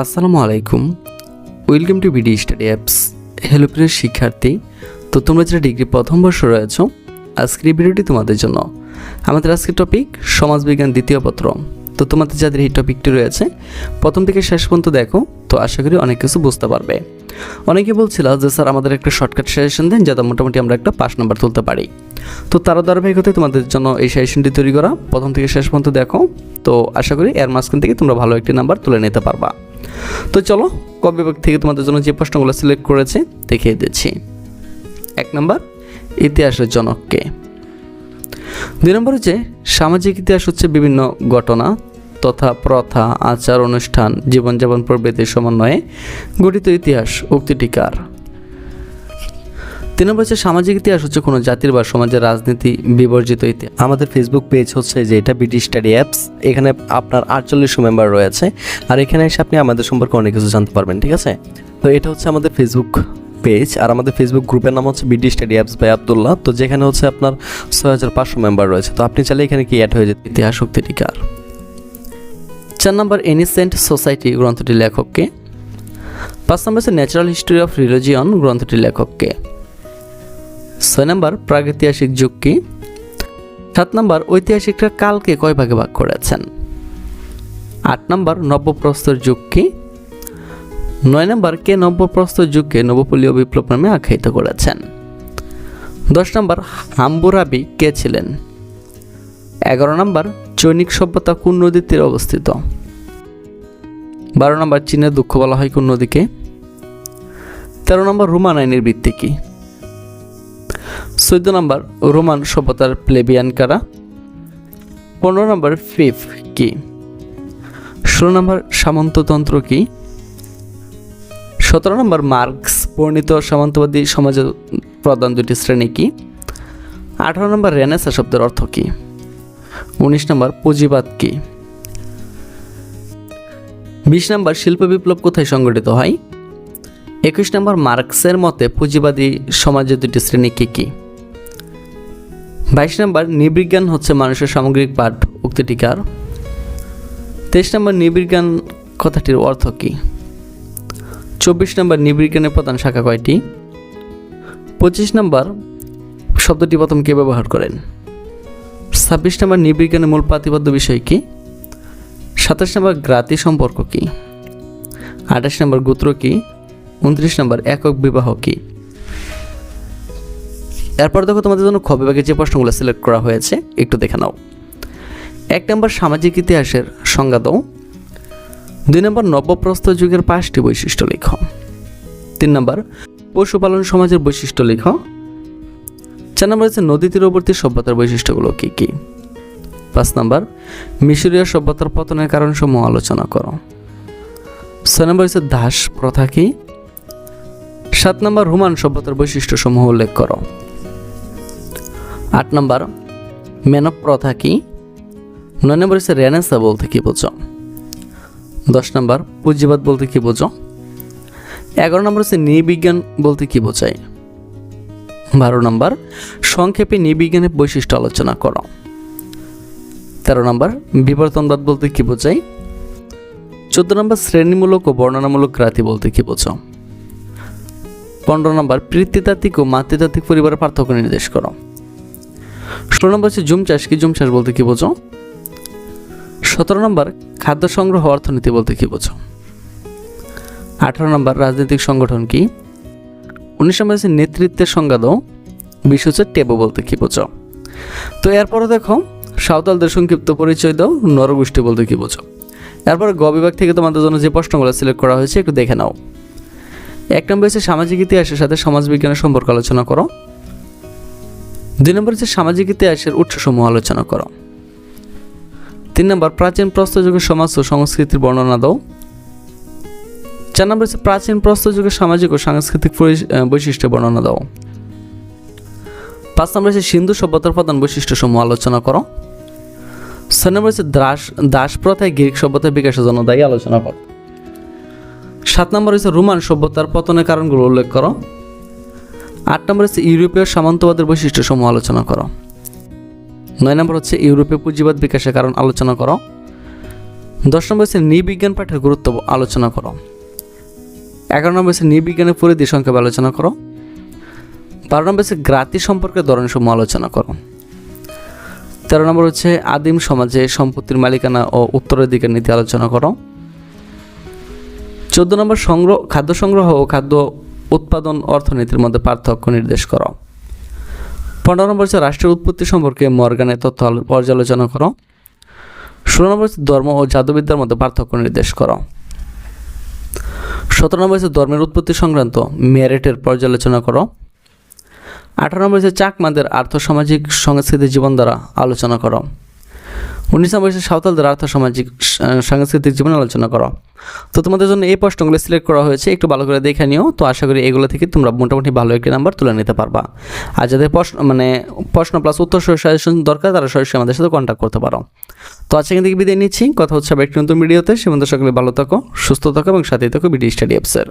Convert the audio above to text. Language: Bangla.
আসসালামু আলাইকুম। Welcome to BD study apps hello প্রিয় শিক্ষার্থী, তো তোমরা যারা ডিগ্রি প্রথম বর্ষ রয়েছ, আজকের এই ভিডিওটি তোমাদের জন্য। আমাদের আজকের টপিক সমাজবিজ্ঞান দ্বিতীয় পত্র। তো তোমাদের যাদের এই টপিকটি রয়েছে, প্রথম থেকে শেষ পর্যন্ত দেখো, তো আশা করি অনেক কিছু বুঝতে পারবে। অনেকে বলছিল যে, স্যার, আমাদের একটা শর্টকাট সাজেশন দেন, যাতে মোটামুটি আমরা একটা পাঁচ নাম্বার তুলতে পারি। তো তারা ধারাবাহিকতায় তোমাদের জন্য এই সাজেশনটি তৈরি করা। প্রথম থেকে শেষ পর্যন্ত দেখো, তো আশা করি এর মাঝখান থেকে তোমরা ভালো একটি নাম্বার তুলে নিতে পারবা। তো চলো, কবি বিভাগ থেকে তোমাদের জন্য যে প্রশ্নগুলো সিলেক্ট করেছে দেখিয়ে দিচ্ছি। এক নম্বর, ইতিহাসের জনককে। দুই নম্বর হচ্ছে, সামাজিক ইতিহাস হচ্ছে বিভিন্ন ঘটনা তথা প্রথা, আচার, অনুষ্ঠান, জীবনযাপন প্রভৃতির সমন্বয়ে গঠিত ইতিহাস উক্তিটিকার তিন নম্বর হচ্ছে সামাজিক ইতিহাস হচ্ছে কোনো জাতির বা সমাজের রাজনীতি বিবর্জিত ইতিহাস আমাদের ফেসবুক পেজ হচ্ছে যে এটা বিডি স্টাডি অ্যাপস এখানে আপনার আটচল্লিশশো মেম্বার রয়েছে, আর এখানে এসে আপনি আমাদের সম্পর্কে অনেক কিছু জানতে পারবেন, ঠিক আছে? তো এটা হচ্ছে আমাদের ফেসবুক পেজ আর আমাদের ফেসবুক গ্রুপের নাম হচ্ছে BD study apps by Abdullah তো যেখানে হচ্ছে আপনার ছয় হাজার পাঁচশো মেম্বার রয়েছে, তো আপনি চাইলে এখানে কি অ্যাড হয়ে যেতে ইতিহাস উক্তিটিকার চার নম্বর এনিসেন্ট সোসাইটি গ্রন্থটির লেখককে। পাঁচ নম্বর হচ্ছে ন্যাচারাল হিস্ট্রি অফ রিলিজিয়ন গ্রন্থটির লেখককে। ছয় নম্বর প্রাগৈতিহাসিক যুগ কি? সাত নম্বর ঐতিহাসিকরা কালকে কয় ভাগে ভাগ করেছেন? আট নম্বর নব্যপ্রস্তর যুগ কি? নয় নম্বর কে নব্যপ্রস্তর যুগকে নবপলীয় বিপ্লব নামে আখ্যায়িত করেছেন? দশ নম্বর হাম্বুরাবি কে ছিলেন? এগারো নম্বর চৈনিক সভ্যতা কোন নদীর তীরে অবস্থিত? বারো নম্বর চীনের দুঃখ বলা হয় কোন নদীকে? তেরো নম্বর রোমান আইনের ভিত্তি কি? চোদ্দ নম্বর, রোমান সভ্যতার প্লেবিয়ান কারা? পনেরো নম্বর, ফিফ কি? ষোলো নম্বর, সামন্ততন্ত্র কি? সতেরো নম্বর, মার্কস, বর্ণিত সামন্তবাদী সমাজের প্রধান দুটি শ্রেণি কি? আঠারো নম্বর, রেনেসা শব্দের অর্থ কি? উনিশ নম্বর, পুঁজিবাদ কি? বিশ নম্বর, শিল্প বিপ্লব কোথায় সংগঠিত হয়? একুশ নম্বর, মার্কসের মতে পুঁজিবাদী সমাজের দুটি শ্রেণি কী কি? বাইশ নম্বর নিবিজ্ঞান হচ্ছে মানুষের সামগ্রিক পাঠ উক্তিটিকার তেইশ নম্বর নিবিজ্ঞান কথাটির অর্থ কী? চব্বিশ নম্বর নিবিজ্ঞানের প্রধান শাখা কয়টি? পঁচিশ নম্বর, শব্দটি প্রথম কে ব্যবহার করেন? ছাব্বিশ নম্বর নিবিজ্ঞানের মূল প্রাতিপদ্য বিষয় কি? সাতাশ নম্বর, গ্রাতি সম্পর্ক কি? আঠাশ নম্বর, গোত্র কি? উনত্রিশ নম্বর, একক বিবাহ কি? এরপর দেখো তোমাদের জন্য খ বিভাগে যে প্রশ্নগুলো সিলেক্ট করা হয়েছে, একটু দেখে নাও। এক নম্বর, সামাজিক ইতিহাসের সংজ্ঞা দাও। দুই নম্বর নবপ্রস্তর যুগের পাঁচটি বৈশিষ্ট্য লেখ। তিন নম্বর, পশুপালন সমাজের বৈশিষ্ট্য লেখ। চার নম্বর হচ্ছে, নদী তীরবর্তী সভ্যতার বৈশিষ্ট্যগুলো কী কী? পাঁচ নম্বর, মিশরীয় সভ্যতার পতনের কারণসমূহ আলোচনা করো। ছয় নম্বর হচ্ছে, দাস প্রথা কি? সাত নম্বর, রোমান সভ্যতার বৈশিষ্ট্যসমূহ উল্লেখ করো। আট নম্বর মেনব প্রথা কি? নয় নম্বর হচ্ছে রেনেসা বলতে কি বোঝো? দশ নম্বর, পুঁজিবাদ বলতে কি বোঝো? এগারো নম্বর হচ্ছে নৃবিজ্ঞান বলতে কি বোঝায়? বারো নম্বর, সংক্ষেপে নৃবিজ্ঞানের বৈশিষ্ট্য আলোচনা করো। তেরো নম্বর, বিবর্তনবাদ বলতে কি বোঝায়? চোদ্দ নম্বর, শ্রেণীমূলক ও বর্ণনামূলক গ্রাতি বলতে কি বোঝো? পনেরো নম্বর, পিতৃতাত্ত্বিক ও মাতৃতাত্ত্বিক পরিবারের পার্থক্য নির্দেশ করো। ষোলো নম্বর হচ্ছে জুম চাষ কি? জুম চাষ বলতে কি বোঝো? সতেরো নম্বর, খাদ্য সংগ্রহ অর্থনীতি বলতে কি বোঝো? আঠারো নম্বর, রাজনৈতিক সংগঠন কি? উনিশ নম্বর হচ্ছে নেতৃত্বের সংজ্ঞা দাও বিশ হচ্ছে টেবো বলতে কি বোঝো? তো এরপরে দেখো, সাঁওতালদের সংক্ষিপ্ত পরিচয় দাও, নরগোষ্ঠী বলতে কি বোঝো? এরপরে গ বিভাগ থেকে তোমাদের জন্য যে প্রশ্নগুলো সিলেক্ট করা হয়েছে, একটু দেখে নাও। এক নম্বর হচ্ছে সামাজিক ইতিহাসের সাথে সমাজবিজ্ঞানের সম্পর্ক আলোচনা করো। দুই নম্বর হচ্ছে সামাজিক ইতিহাসের উৎসসমূহ আলোচনা করো। তিন নম্বর, প্রাচীন প্রস্তযুগের সমাজ ও সংস্কৃতির বর্ণনা দাও। চার নম্বর হচ্ছে প্রাচীন প্রস্তযুগের সামাজিক ও সাংস্কৃতিক বৈশিষ্ট্য বর্ণনা দাও। পাঁচ নম্বর হচ্ছে সিন্ধু সভ্যতার প্রধান বৈশিষ্ট্য সমূহ আলোচনা করো। ছয় নম্বর হচ্ছে দাস দাস প্রথায় গ্রিক সভ্যতার বিকাশের জন্য দায়ী আলোচনা করো। সাত নম্বর হচ্ছে রোমান সভ্যতার পতনের কারণগুলো উল্লেখ করো। আট নম্বর হচ্ছে ইউরোপীয় সামন্তবাদের বৈশিষ্ট্য সমূহ আলোচনা করো। নয় নম্বর হচ্ছে ইউরোপে পুঁজিবাদ বিকাশের কারণ আলোচনা করো। দশ নম্বর হচ্ছে নৃবিজ্ঞান পাঠের গুরুত্ব আলোচনা করো। এগারো নম্বর হচ্ছে নৃবিজ্ঞানের পরিধি সংক্ষেপে আলোচনা করো। বারো নম্বর হচ্ছে গ্রাতি সম্পর্কে ধরনসমূহ আলোচনা করো। তেরো নম্বর হচ্ছে আদিম সমাজে সম্পত্তির মালিকানা ও উত্তরাধিকার নীতি আলোচনা করো। চোদ্দ নম্বর সংগ্রহ, খাদ্য সংগ্রহ ও খাদ্য উৎপাদন অর্থনীতির মধ্যে পার্থক্য নির্দেশ করো। পনেরো নম্বর হচ্ছে রাষ্ট্রের উৎপত্তি সম্পর্কে মর্গানের তথ্য পর্যালোচনা করো। ষোলো নম্বর হচ্ছে ধর্ম ও জাদুবিদ্যার মধ্যে পার্থক্য নির্দেশ করো। সতেরো নম্বর হচ্ছে ধর্মের উৎপত্তি সংক্রান্ত মেরিটের পর্যালোচনা করো। আঠারো নম্বর হচ্ছে চাকমাদের আর্থসামাজিক সংস্কৃতি জীবন দ্বারা আলোচনা করো। উনিশ হচ্ছে সাঁওতালদের আর্থসামাজিক সা- সাংস্কৃতিক জীবন আলোচনা করো। তো তোমাদের জন্য এই প্রশ্নগুলো সিলেক্ট করা হয়েছে, একটু ভালো করে দেখে নিও। তো আশা করি এগুলো থেকে তোমরা মোটামুটি ভালো একটি নাম্বার তুলে নিতে পারবা। আর যাদের প্রশ্ন মানে প্রশ্ন প্লাস উত্তর সাজেশন দরকার, তারা সরাসরি আমাদের সাথে কন্ট্যাক্ট করতে পারো। তো আজকে থেকে বিদায় নিচ্ছি। কথা হচ্ছে আবার একটি নতুন ভিডিওতে সে সকলে ভালো থাকো, সুস্থ থাকো এবং সাথেই থাকো বিডি স্টাডি অ্যাপসের